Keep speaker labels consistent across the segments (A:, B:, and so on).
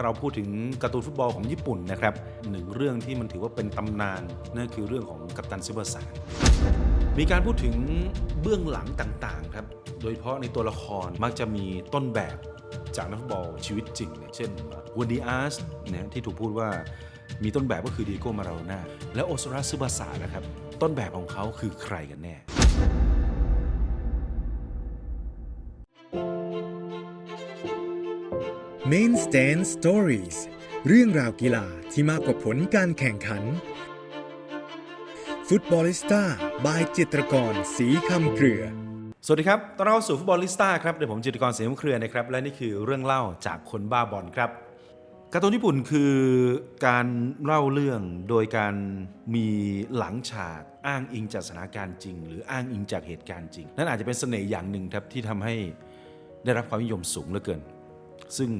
A: าเราพูดถึงการ์ตูนฟุตบอลของญี่ปุ่นนะครับหนึ่งเรื่องที่มันถือว่าเป็นตำนานนั่นคือเรื่องของกัปตันซิเบอร์สารมีการพูดถึงเบื้องหลังต่างๆครับโดยเฉพาะในตัวละครมักจะมีต้นแบบจากนักฟุตบอลชีวิตจริงเนี่ยเช่นวันดีอาร์สนะที่ถูกพูดว่ามีต้นแบบก็คือดีโก้มาราโดน่าและโอซารัสซึบาสะนะครับ ต้นแบบของเขาคือใครกันแน่
B: Main Stand Stories เรื่องราวกีฬาที่มากกว่าผลการแข่งขัน ฟุตบอลิสต้าบายจิตรกรสีคำเครือ
A: สวัสดีครับต้อนรับเข้าสู่ฟุตบอลลิสต้าครับเดี๋ยวผมจิตรกรสียงเครือนะครับ และนี่คือเรื่องเล่าจากคนบ้าบอลครับการ์ตูนญี่ปุ่นคือการเล่าเรื่องโดยการมีหลังฉากอ้างอิงจากสถานการณ์จริง หรืออ้างอิงจากเหตุการณ์จริง นั่นอาจจะเป็นเสน่ห์อย่างหนึ่งครับที่ทำให้ได้รับความนิยมสูงเหลือเกิน ซึ่ง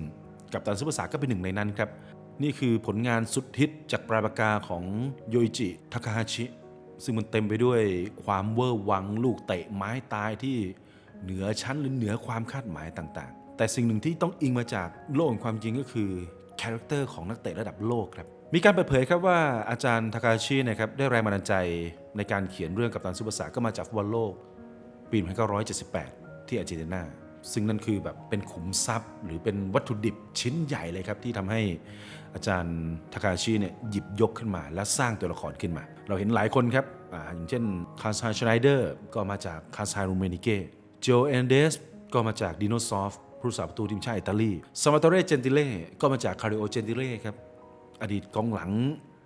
A: กัปตันซุปเปอร์สาก็เป็นหนึ่งในนั้นครับ นี่คือผลงานสุดฮิตจากปลายปากกาของโยอิจิทาคาฮาชิ ซึ่งมันเต็มไปด้วยความเวอร์วังลูกเตะไม้ตายที่เหนือชั้นหรือเหนือความคาดหมายต่างๆ แต่สิ่งหนึ่งที่ต้องอิงมาจากโลกแห่งความจริงก็คือคาแรคเตอร์ของนักเตะระดับโลกครับมีการเปิดเผยครับว่าอาจารย์ทาคาฮาชินะครับได้แรงบันดาลใจในการเขียนเรื่องกับตันซุปเปอร์สาก็มาจากฟุตบอลโลก ปี 1978 ที่อาร์เจนตินา ซึ่งนั่นคือแบบเป็นขุมทรัพย์ หรือเป็นวัตถุดิบชิ้นใหญ่เลยครับ ที่ทำให้อาจารย์ทาคาชิเนี่ยหยิบยกขึ้นมา และสร้างตัวละครขึ้นมา เราเห็นหลายคนครับออย่างเช่นคาซาชไนเดอร์ก็มาจากคาซารูเมนิเกโจเอนเดสก็มาจากดิโนซอฟผู้สาประตูทีมชาติอิตาลีซามาตเรเจนติเล่ก็มาจากคาริโอเจนติเล่ครับอดีตกองหลัง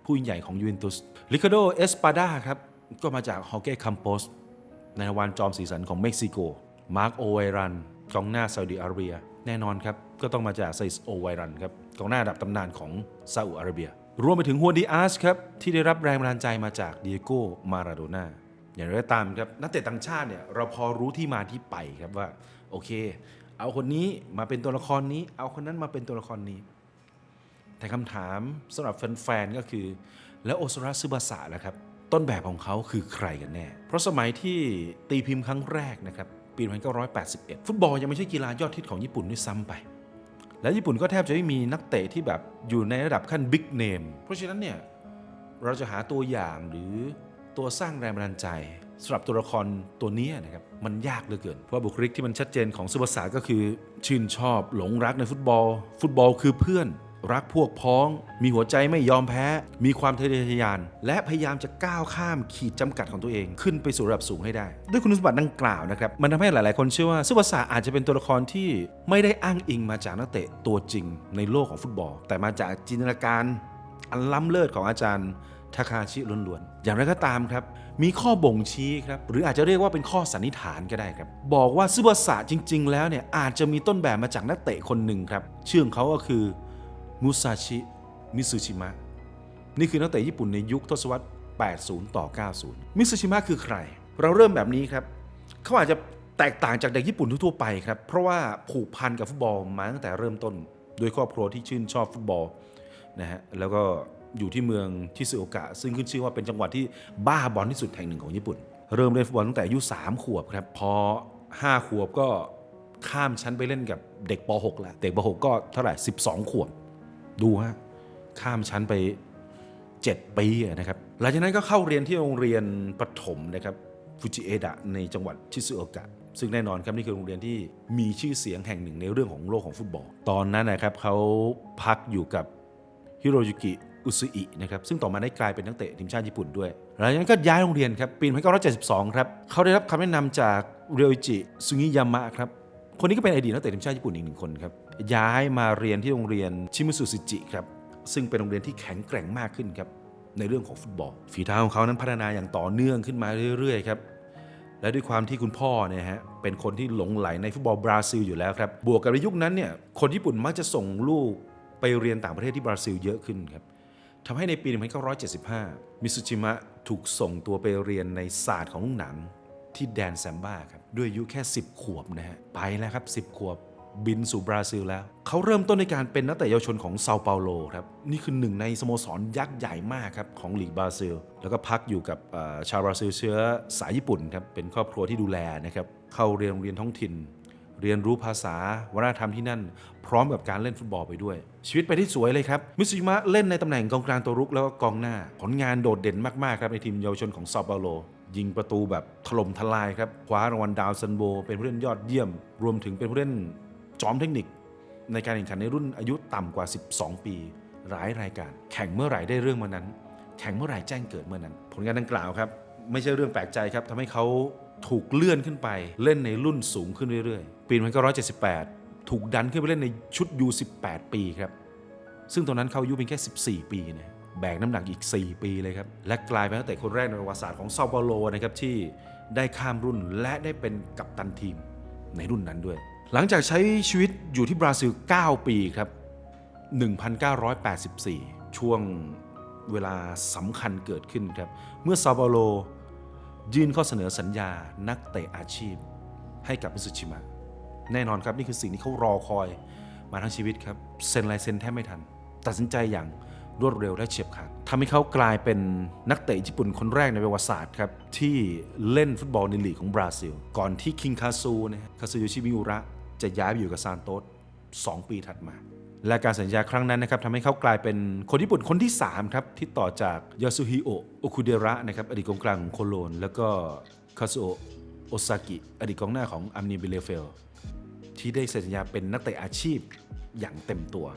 A: ผู้ยิ่งใหญ่ของยูเวนตุสลิคาโดเอสปาดาครับก็มาจากฮอเก้คัมโปสในราวัลจอมสีสันของเม็กซิโกมาร์กโอไวรัน กองหน้าซาอุดิอาระเบีย แน่นอนครับ ก็ต้องมาจากไซส์โอไวรันครับกองหน้าระดับตำนานของซาอุดิอาระเบีย รวมไปถึงฮัวดีอาร์สครับที่ได้รับแรงบันดาลใจมาจากเดิเอโก้มาราโดน่าอย่างไรก็ตามครับนักเตะต่างชาติเนี่ยเราพอรู้ที่มาที่ไปครับว่าโอเค เอาคนนี้มาเป็นตัวละครนี้ เอาคนนั้นมาเป็นตัวละครนี้ แต่คำถามสำหรับแฟนๆก็คือ แล้วโอซาระซึบาสะล่ะครับต้นแบบของเขาคือใครกันแน่ เพราะสมัยที่ตีพิมพ์ครั้งแรกนะครับ ปี 1981 ฟุตบอลยังไม่ใช่กีฬายอดฮิตของญี่ปุ่นด้วยซ้ำไป และญี่ปุ่นก็แทบจะไม่มีนักเตะที่แบบอยู่ในระดับขั้นบิ๊กเนม เพราะฉะนั้นเนี่ยเราจะหาตัวอย่างหรือตัวสร้างแรงบันดาลใจสำหรับตัวละครตัวนี้นะครับมันยากเหลือเกิน เพราะว่าบุคลิกที่มันชัดเจนของซุปเปอร์สตาร์ก็คือ ชื่นชอบหลงรักในฟุตบอล ฟุตบอลคือเพื่อน รักพวกพ้อง มีหัวใจไม่ยอมแพ้ มีความทะเยอทะยาน และพยายามจะก้าวข้ามขีดจำกัดของตัวเอง ขึ้นไปสู่ระดับสูงให้ได้ ด้วยคุณสมบัติดังกล่าวนะครับ มันทำให้หลาย ๆ คนเชื่อว่าซุปเปอร์สตาร์อาจจะเป็นตัวละครที่ไม่ได้อ้างอิงมาจากนักเตะตัวจริงในโลกของฟุตบอล แต่มาจากจินตนาการ อันล้ำเลิศของอาจารย์ทาคาชิล้วน ๆ อย่างไรก็ตามครับ มีข้อบ่งชี้ครับ หรืออาจจะเรียกว่าเป็นข้อสันนิษฐานก็ได้ครับ บอกว่าซึบาสะจริง ๆ แล้วเนี่ยอาจจะมีต้นแบบมาจากนักเตะคนหนึ่งครับ ชื่อของเขาก็คือ มุซาชิ มิซูชิมะ นี่คือนักเตะญี่ปุ่นในยุคทศวรรษ 80 ต่อ 90 มิซูชิมะคือใคร เราเริ่มแบบนี้ครับ เขาอาจจะแตกต่างจากเด็กญี่ปุ่นทั่วไปครับ เพราะว่าผูกพันกับฟุตบอลมาตั้งแต่เริ่มต้น โดยครอบครัวที่ชื่นชอบฟุตบอลนะฮะ แล้วก็อยู่ที่เมืองชิซึโอกะ ซึ่งขึ้นชื่อว่าเป็นจังหวัดที่บ้าบอลที่สุดแห่งหนึ่งของญี่ปุ่น เริ่มเล่นฟุตบอลตั้งแต่อายุ3ขวบครับ พอ 5 ขวบก็ข้ามชั้นไปเล่นกับเด็กป .6 แล้วเด็กป .6 ก็เท่าไหร่ 12 ขวบ ดูฮะข้ามชั้นไป 7 ปีนะครับหลังจากนั้นก็เข้าเรียนที่โรงเรียนประถมนะครับฟูจิเอดะในจังหวัดชิซึโอกะซึ่งแน่นอนครับนี่คือโรงเรียนที่มีชื่อเสียงแห่งหนึ่งในเรื่องของโลกของฟุตบอล ตอนนั้นนะครับเขาพักอยู่กับฮิโรยุกิอุซุอินะครับซึ่งต่อมาได้กลายเป็นนักเตะทีมชาติญี่ปุ่นด้วย หลังจากนั้นก็ย้ายโรงเรียนครับปี1972 ครับเขาได้รับคำแนะนำจากเรียวจิซุงิยามะครับคนนี้ก็เป็นอดีตนักเตะทีมชาติญี่ปุ่นอีกหนึ่งคนครับ ย้ายมาเรียนที่โรงเรียนชิมุสุซิจิครับซึ่งเป็นโรงเรียนที่แข็งแกร่งมากขึ้นครับในเรื่องของฟุตบอล ฝีเท้าของเขานั้นพัฒนาอย่างต่อเนื่องขึ้นมาเรื่อยๆครับและด้วยความที่คุณพ่อเนี่ยฮะเป็นคนที่หลงไหลในฟุตบอลบราซิลอยู่แล้วครับบวกกับในยุคนั้นเนี่ยคนญี่ปุ่นมักจะส่งลูกไปเรียนต่างประเทศที่บราซิลเยอะขึ้นครับทำให้ในปี 1975 มิซุจิมะถูกส่งตัวไปเรียนในศาสตร์ของลูกหนังที่แดนแซมบ้าครับด้วยอายุแค่ 10 ขวบนะฮะไปแล้วครับ 10 ขวบ บินสู่บราซิลแล้ว เขาเริ่มต้นในการเป็นนักเตะเยาวชนของเซาเปาโลครับ นี่คือหนึ่งในสโมสรยักษ์ใหญ่มากครับของลีกบราซิล แล้วก็พักอยู่กับชาวบราซิลเชื้อสายญี่ปุ่นครับ เป็นครอบครัวที่ดูแลนะครับ เข้าเรียนโรงเรียนท้องถิ่น เรียนรู้ภาษาวัฒนธรรมที่นั่น พร้อมกับการเล่นฟุตบอลไปด้วย ชีวิตไปที่สวยเลยครับ มิสซิมะเล่นในตำแหน่งกองกลางตัวรุกแล้วก็กองหน้า ผลงานโดดเด่นมากๆครับในทีมเยาวชนของซาเปาโลยิงประตูแบบถล่มทลายครับ คว้ารางวัลดาวซันโบ เป็นผู้เล่นยอดเยี่ยม รวมถึงเป็นผู้เล่น จอมเทคนิค ในการแข่งขันในรุ่นอายุต่ำกว่า 12 ปีหลายรายการ แข่งเมื่อไหร่ได้เรื่องเมื่อนั้น แข่งเมื่อไหร่แจ้งเกิดเมื่อนั้น ผลงานดังกล่าวครับ ไม่ใช่เรื่องแปลกใจครับทำให้เขาถูกเลื่อนขึ้นไปเล่นในรุ่นสูงขึ้นเรื่อยๆ ปี1978 ถูกดันขึ้นไปเล่นในชุด U18 ปีครับ ซึ่งตอนนั้นเขาอายุเพียงแค่ 14 ปีนะแบกน้ำหนักอีก 4 ปีเลยครับ และกลายเป็นนักเตะคนแรกในประวัติศาสตร์ของซาเปาโลนะครับที่ได้ข้ามรุ่นและได้เป็นกัปตันทีมในรุ่นนั้นด้วย หลังจากใช้ชีวิตอยู่ที่บราซิล 9 ปีครับ 1984 ช่วงเวลาสำคัญเกิดขึ้นครับ เมื่อซาเปาโล ยื่นข้อเสนอสัญญานักเตะอาชีพ ให้กับมิสุชิมะ แน่นอนครับ นี่คือสิ่งที่เขารอคอยมาทั้งชีวิตครับ เซ็นลายเซ็นแทบไม่ทัน ตัดสินใจอย่างรวดเร็วและเฉียบขาดทำให้เขากลายเป็นนักเตะญี่ปุ่นคนแรกในประวัติศาสตร์ครับ ที่เล่นฟุตบอลในลีกของบราซิล ก่อนที่คิงคาซูนะฮะคาซูโยชิมิอุระ จะย้ายไปอยู่กับซานโตส2ปีถัดมา และการสัญญาครั้งนั้นนะครับทำให้เขากลายเป็นคนญี่ปุ่นคนที่ 3 ครับ ที่ต่อจากยาสุฮิโอะโอคุเดระนะครับอดีตกองกลางของโคโลน แล้วก็คาซุโอะโอซากิอดีตกองหน้าของอัมนีบิเลเฟลที่ได้เซ็นสัญญาเป็นนักเตะอาชีพอย่างเต็มตัว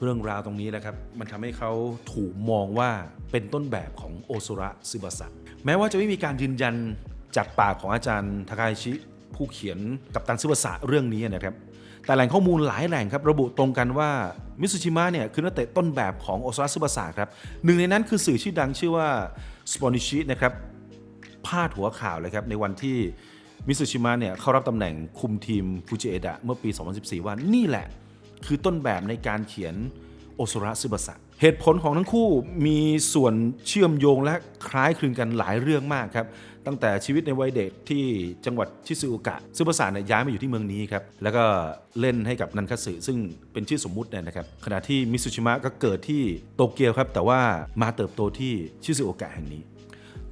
A: เรื่องราวตรงนี้แหละครับ มันทำให้เขาถูกมองว่าเป็นต้นแบบของโอซุระซึบาสะแม้ว่าจะไม่มีการยืนยันจากปากของอาจารย์ทาคาชิ ผู้เขียนกับตันซึบาสะเรื่องนี้นะครับ แต่แหล่งข้อมูลหลายแหล่งครับระบุตรงกันว่ามิสุชิมะเนี่ยคือนักเตะต้นแบบของโอซุระซึบาสะครับหนึ่งในนั้นคือสื่อชื่อดังชื่อว่าสปอนิชินะครับพาดหัวข่าวเลยครับในวันที่มิสุชิมะเนี่ยเข้ารับตำแหน่งคุมทีมฟูจิเอดะเมื่อปี 2014 ว่านี่แหละ คือต้นแบบในการเขียนโอซุระซึบาสะเหตุผลของทั้งคู่มีส่วนเชื่อมโยงและคล้ายคลึงกันหลายเรื่องมากครับ ตั้งแต่ชีวิตในวัยเด็กที่จังหวัดชิซูโอกะซึบาสะเนี่ยย้ายมาอยู่ที่เมืองนี้ครับแล้วก็เล่นให้กับนันคัตสึซึ่งเป็นชื่อสมมุติเนี่ยนะครับขณะที่มิสุชิมะก็เกิดที่โตเกียวครับแต่ว่ามาเติบโตที่ชิซูโอกะแห่งนี้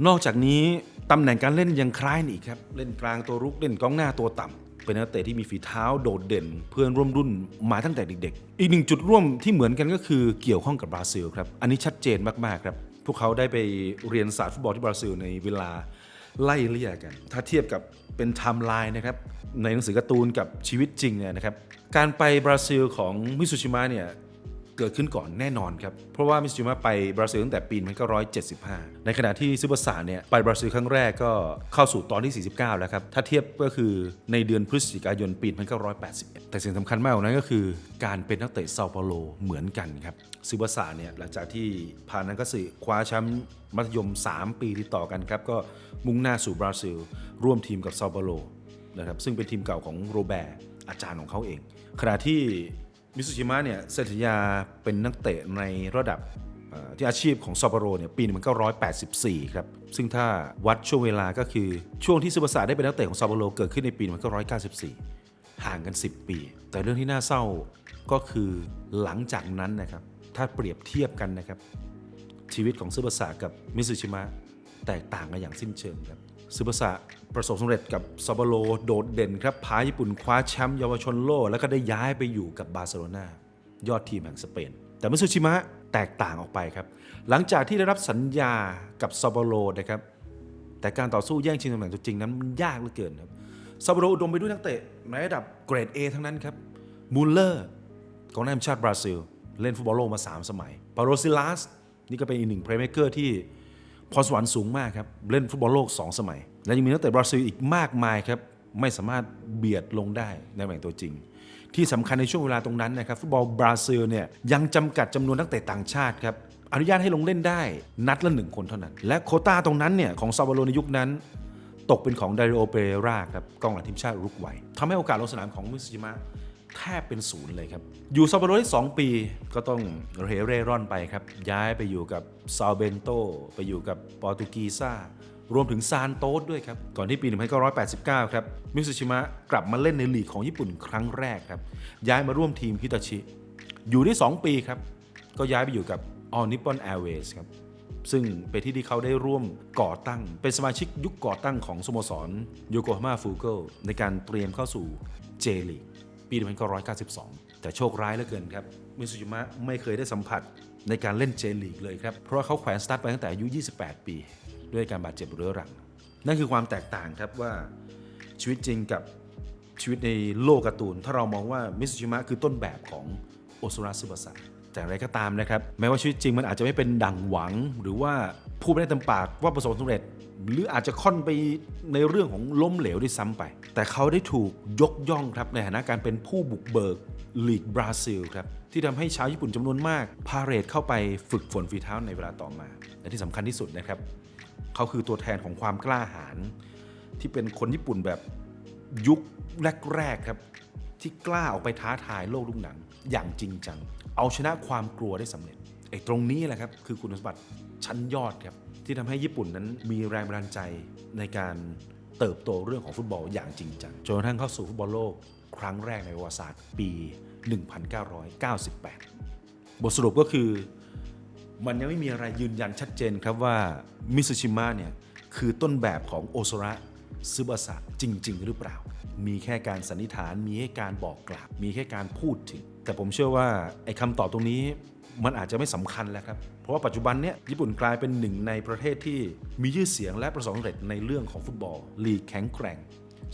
A: นอกจากนี้ตำแหน่งการเล่นยังคล้ายนี่ครับเล่นกลางตัวรุกเล่นกองหน้าตัวต่ำเป็นนักเตะที่มีฝีเท้าโดดเด่น เพื่อนร่วมรุ่นมาตั้งแต่เด็กๆ อีกหนึ่งจุดร่วมที่เหมือนกันก็คือเกี่ยวข้องกับบราซิลครับ อันนี้ชัดเจนมากๆครับ พวกเขาได้ไปเรียนศาสตร์ฟุตบอลที่บราซิลในเวลา ไล่เลี่ยกัน ถ้าเทียบกับเป็นไทม์ไลน์นะครับในหนังสือการ์ตูนกับชีวิตจริงเนี่ยนะครับการไปบราซิลของมิสุชิมะเนี่ย เกิดขึ้นก่อนแน่นอนครับ เพราะว่ามิสจิมะไปบราซิลตั้งแต่ปี 1975 ในขณะที่ซูเปอร์สาร์เนี่ยไปบราซิลครั้งแรกก็เข้าสู่ตอนที่ 49 แล้วครับ ถ้าเทียบก็คือในเดือนพฤศจิกายนปี 1981 แต่สิ่งสำคัญมากกว่านั้นก็คือการเป็นนักเตะเซาเปาโลเหมือนกันครับซูเปอร์สาร์เนี่ยหลังจากที่ผ่านนั้นก็สื่อคว้าแชมป์มัธยม 3 ปีติดต่อกันครับก็มุ่งหน้าสู่บราซิล ร่วมทีมกับเซาเปาโลนะครับซึ่งเป็นทีมเก่าของโรแบร์อาจารย์ของเขาเองขณะที่ มิสุชิมะเนี่ยเซ็นสัญญาเป็นนักเตะในระดับที่อาชีพของซอปโรเนี่ยปี 1984 ครับ ซึ่งถ้าวัดช่วงเวลาก็คือช่วงที่ซูบาสะได้เป็นนักเตะของซอปโรเกิดขึ้นในปี 1994 ห่างกัน 10 ปี แต่เรื่องที่น่าเศร้าก็คือหลังจากนั้นนะครับ ถ้าเปรียบเทียบกันนะครับ ชีวิตของซูบาสะกับมิสุชิมะแตกต่างกันอย่างสิ้นเชิงครับ ซูบาสะประสบสำเร็จกับซาบาโลโดดเด่นครับพาญี่ปุ่นคว้าแชมป์เยาวชนโลก แล้วก็ได้ย้ายไปอยู่กับบาร์เซโลนายอดทีมแห่งสเปน แต่มิสุชิมะแตกต่างออกไปครับ หลังจากที่ได้รับสัญญากับซาบาโลนะครับ แต่การต่อสู้แย่งชิงตำแหน่งตัวจริงนั้นมันยากเหลือเกินครับซาบาโลอุดมไปด้วยนักเตะในระดับเกรด A ทั้งนั้นครับมูลเลอร์กองหน้าทีมชาติบราซิล เล่นฟุตบอลโลกมา 3 สมัยปาโรซิลัสนี่ก็เป็นอีกหนึ่งเพลย์เม k เกอร์ที่ พรสวรรค์สูงมากครับ เล่นฟุตบอลโลก 2 สมัย และยังมีนักเตะบราซิลอีกมากมายครับ ไม่สามารถเบียดลงได้ในแหน่งตัวจริง ที่สำคัญในช่วงเวลาตรงนั้นนะครับฟุตบอลบราซิลเนี่ยยังจำกัดจำนวนนักเตะต่างชาติครับอนุญาตให้ลงเล่นได้นัดละหนึ่งคนเท่านั้น และโคต้าตรงนั้นเนี่ยของซาบาโลในยุคนั้น ตกเป็นของไดาริโอเปเรราครับกองหลังทีมชาติอุรุกวัยทำให้โอกาสลงสนามของมิสจิมะ แทบเป็นศูนย์เลยครับ อยู่ซาบาโลได้2ปีก็ต้องเรเร่ร่อนไปครับ ย้ายไปอยู่กับซาเบนโต ไปอยู่กับปอร์ตุกีซารวมถึงซานโตสด้วยครับ ก่อนที่ปี 1989 ครับ มิสุชิมะกลับมาเล่นในลีกของญี่ปุ่นครั้งแรกครับ ย้ายมาร่วมทีมฮิตาชิ อยู่ได้ 2 ปีครับ ก็ย้ายไปอยู่กับ All Nippon Airways ครับ ซึ่งเป็นที่ที่เขาได้ร่วมก่อตั้ง เป็นสมาชิกยุคก่อตั้งของสโมสรโยโกฮาม่าฟูเกิลในการเตรียมเข้าสู่เจลีก ปี 1992 แต่โชคร้ายเหลือเกินครับมิสุจิมะไม่เคยได้สัมผัสในการเล่นเจลีกเลยครับ เพราะว่าเขาแขวนสตาร์ทไปตั้งแต่อายุ 28 ปี ด้วยการบาดเจ็บเรื้อรัง นั่นคือความแตกต่างครับว่าชีวิตจริงกับชีวิตในโลกการ์ตูน ถ้าเรามองว่ามิสุจิมะคือต้นแบบของโอซุระซึบะสะ แต่อย่างไรก็ตามนะครับ แม้ว่าชีวิตจริงมันอาจจะไม่เป็นดังหวัง หรือว่าพูดไม่ได้เต็มปากว่าประสบความสำเร็จ หรืออาจจะค่อนไปในเรื่องของล้มเหลวด้วยซ้ำไป แต่เขาได้ถูกยกย่องครับในฐานะการเป็นผู้บุกเบิกลีกบราซิลครับที่ทำให้ชาวญี่ปุ่นจำนวนมาก พาเรดเข้าไปฝึกฝนฝีเท้าในเวลาต่อมา และที่สำคัญที่สุดนะครับ เขาคือตัวแทนของความกล้าหาญที่เป็นคนญี่ปุ่นแบบยุคแรกๆครับ ที่กล้าออกไปท้าทายโลกลูกหนังอย่างจริงจัง เอาชนะความกลัวได้สำเร็จไอ้ตรงนี้แหละครับคือคุณสมบัติชั้นยอดครับที่ทำให้ญี่ปุ่นนั้นมีแรงบันดาลใจในการเติบโตเรื่องของฟุตบอลอย่างจริงจังจนกระทั่งเข้าสู่ฟุตบอลโลกครั้งแรกในประวัติศาสตร์ปี 1998 บทสรุปก็คือมันยังไม่มีอะไรยืนยันชัดเจนครับว่ามิซูชิมะเนี่ยคือต้นแบบของโอซระซึบาสะจริง ๆ หรือเปล่า มีแค่การสันนิษฐาน มีแค่การบอกกล่าว มีแค่การพูดถึง แต่ผมเชื่อว่าไอ้คำตอบตรงนี้มันอาจจะไม่สำคัญแล้วครับ เพราะว่าปัจจุบันเนี่ยญี่ปุ่นกลายเป็นหนึ่งในประเทศที่มีชื่อเสียงและประสบความสำเร็จในเรื่องของฟุตบอล ลีกแข็งแกร่ง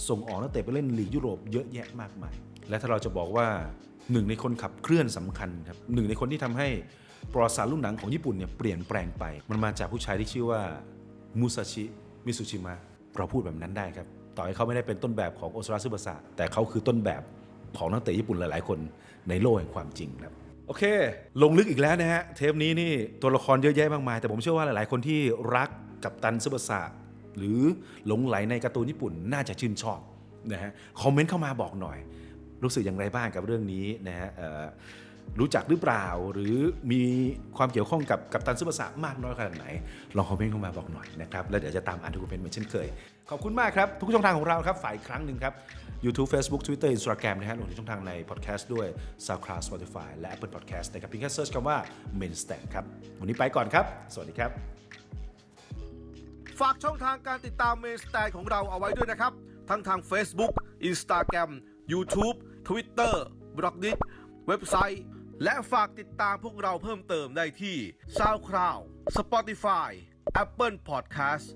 A: ส่งออกนักเตะไปเล่นลีกยุโรปเยอะแยะมากมาย และถ้าเราจะบอกว่าหนึ่งในคนขับเคลื่อนสำคัญครับหนึ่งในคนที่ทำให้ประวัติศาสตร์ลูกหนังของญี่ปุ่นเนี่ยเปลี่ยนแปลงไป มันมาจากผู้ชายที่ชื่อว่ามุซาชิมิสุชิมะเราพูดแบบนั้นได้ครับต่อให้เขาไม่ได้เป็นต้นแบบของโอซาระซึบาสะแต่เขาคือต้นแบบ ของนักเตะญี่ปุ่นหลาย ๆ คนในโลกแห่งความจริงครับโอเค ลงลึกอีกแล้วนะฮะ เทปนี้นี่ตัวละครเยอะแยะมากมาย แต่ผมเชื่อว่าหลาย ๆ คนที่รักกับตันซึบาสะหรือหลงไหลในการ์ตูนญี่ปุ่นน่าจะชื่นชอบนะฮะ คอมเมนต์เข้ามาบอกหน่อย รู้สึกอย่างไรบ้างกับเรื่องนี้นะฮะรู้จักหรือเปล่า หรือมีความเกี่ยวข้องกับกับตันซึบาสะมากน้อยขนาดไหน ลองคอมเมนต์เข้ามาบอกหน่อยนะครับ แล้วเดี๋ยวจะตามอ่านทุกคอมเมนต์เหมือนเช่นเคย ขอบคุณมากครับ ทุกช่องทางของเราครับ ฝ่ายครั้งหนึ่งครับ YouTube Facebook Twitter Instagram นะฮะรวมถึงช่องทางใน Podcast ด้วย SoundCloud Spotify และ Apple Podcast นะครับเพียงแค่เซิร์ชคำว่า Main Stack ครับ วันนี้ไปก่อนครับ สวัสดีครับ
C: ฝากช่องทางการติดตามเมนสแตนของเราเอาไว้ด้วยนะครับ ทั้งทาง Facebook Instagram YouTube Twitter b l o g d i t เว็บไซต์ และฝากติดตามพวกเราเพิ่มเติมได้ที่ SoundCloud Spotify Apple Podcast